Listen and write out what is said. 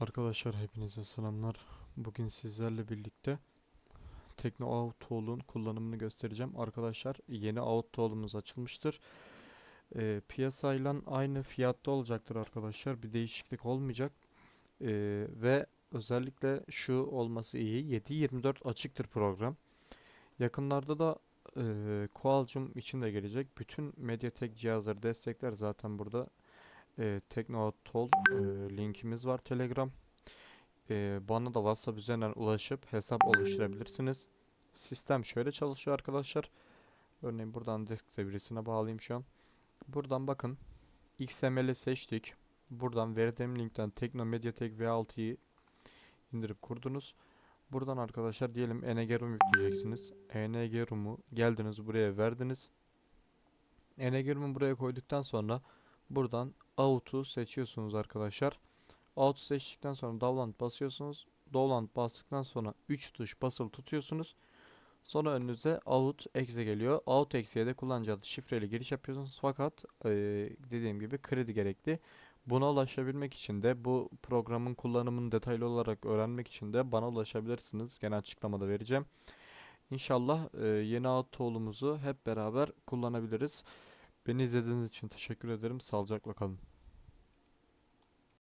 Arkadaşlar hepinize selamlar. Bugün sizlerle birlikte Tekno Autool'un kullanımını göstereceğim. Arkadaşlar yeni Autool'umuz açılmıştır. Ee, piyasayla aynı fiyatta olacaktır arkadaşlar. Bir değişiklik olmayacak. Ee, ve özellikle şu olması iyi. 7/24 açıktır program. Yakınlarda da e, Qualcomm için de gelecek. Bütün Mediatek cihazları destekler zaten burada. E, Tekno Autool e, linkimiz var Telegram. Ee, bana da WhatsApp üzerinden ulaşıp hesap oluşturabilirsiniz. Sistem şöyle çalışıyor arkadaşlar. Örneğin buradan disk seviyesine bağlayayım şu an. Buradan bakın. XML'i seçtik. Buradan verdiğim linkten Tekno Mediatek V6'yı indirip kurdunuz. Buradan arkadaşlar diyelim ENG-ROM yükleyeceksiniz. ENG-ROM'u geldiniz buraya verdiniz. ENG-ROM'u buraya koyduktan sonra buradan Out'u seçiyorsunuz arkadaşlar. Out seçtikten sonra download basıyorsunuz. Download bastıktan sonra 3 tuş basılı tutuyorsunuz. Sonra önünüze out exe geliyor. Out exe'ye de kullanıcı adı şifreyle giriş yapıyorsunuz. Fakat eee, dediğim gibi kredi gerekli. Buna ulaşabilmek için de bu programın kullanımını detaylı olarak öğrenmek için de bana ulaşabilirsiniz. Gene açıklamada vereceğim. İnşallah eee, yeni out tool'umuzu hep beraber kullanabiliriz. Beni izlediğiniz için teşekkür ederim. Sağlıcakla kalın.